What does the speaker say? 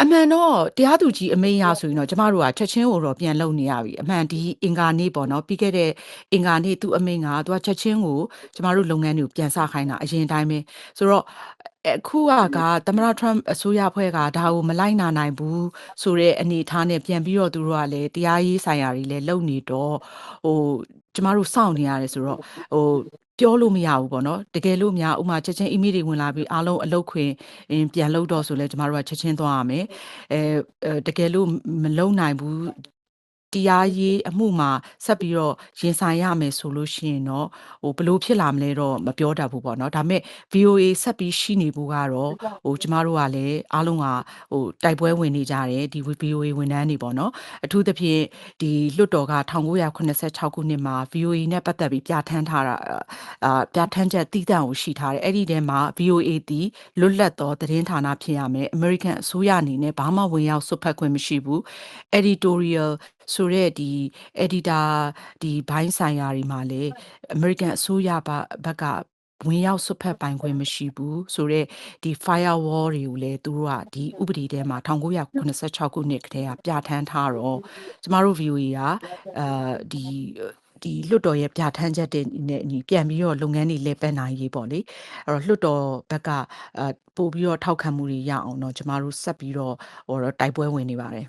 အမှန်တော့တရားသူကြီးအမိန့်အရဆိုရင်တော့ကျမတို့ကချက်ချင်းကိုတော့ပြန်လုပ်နေရပြီအမှန်ဒီအင်္ဂါနေ့ပေါ့နော်ပြီးခဲ့တဲ့အင်္ဂါနေ့သူအမိန့်ကသူကချက်ချင်းကိုကျမတို့လုပ်ငန်းတွေကိုပြန်စခိုင်းတာအရင်တိုင်းပဲဆိုတော့အခုကကသမ္မတထရမ့်အစိုးရဖွဲ့ကဒါကိုမလိုက်နာနိုင်ဘူးဆိုတဲ့အနေအထားနဲ့ပြန်ပြီးတော့သူတို့ကလည်းတရားရေးဆိုင်ရာတွေလည်းလုပ်နေတော့ဟိုကျမတို့စောင့်နေရတယ်ဆိုတော့ဟို ပြောလို့မရဘူးပေါ့နော်တကယ်လို့များဥမာချက်ချင်း email တွေဝင်လာပြီးအားလုံးအလုပ်ခွင်အင်းပြန်လုပ်တော့ဆိုလဲကျမတို့ကချက်ချင်းသွားရမယ်အဲအဲတကယ်လို့မလုံနိုင်ဘူး တရားရေးအမှုမှာဆက်ပြီးတော့ရင်ဆိုင်ရမယ်ဆိုလို့ရှိရင်တော့ဟိုဘလို့ဖြစ်လာမလဲတော့မပြောတတ်ဘူးပေါ့နော်ဒါပေမဲ့ VOA ဆက်ပြီးရှိနေဖို့ကတော့ဟိုကျမတို့ကလည်းအားလုံးကဟိုတိုက်ပွဲဝင်နေကြတယ်ဒီ VOA ဝန်ထမ်းတွေပေါ့နော်အထူးသဖြင့်ဒီလွတ်တော်က1986ခုနှစ်မှာ VOA နဲ့ပတ်သက်ပြီးပြဋ္ဌာန်းထားတာအာပြဋ္ဌာန်းချက်တည်တံ့ကိုရှိထားတယ်အဲ့ဒီထဲမှာ VOA တီလွတ်လပ်သောသတင်းဌာနဖြစ်ရမယ် American အစိုးရအနေနဲ့ဘာမှဝင်ရောက်စွတ်ဖက်ခွင့်မရှိဘူး editorial ဆိုတဲ့ဒီ editor ဒီဘိုင်းဆိုင်ရာတွေမှာလည်း American အစိုးရဘဘက်ကဝင်ရောက်စွတ်ဖက်ပိုင်ခွင့်မရှိဘူးဆိုတော့ဒီ firewall တွေကိုလည်းသူတို့ကဒီဥပဒေထဲမှာ1986ခုနှစ်ကတည်းကပြဋ္ဌာန်းထားတော့ကျမတို့ VOA ကအာဒီဒီလွတ်တော်ရဲ့ပြဋ္ဌာန်းချက်တွေနဲ့အညီပြန်ပြီးတော့လုပ်ငန်းတွေလဲပတ်နိုင်ရေးပေါ့လေအဲ့တော့လွတ်တော်ဘက်ကအာပို့ပြီးတော့ထောက်ခံမှုတွေရအောင်တော့ကျမတို့ဆက်ပြီးတော့ဟိုတော့တိုက်ပွဲဝင်နေပါတယ်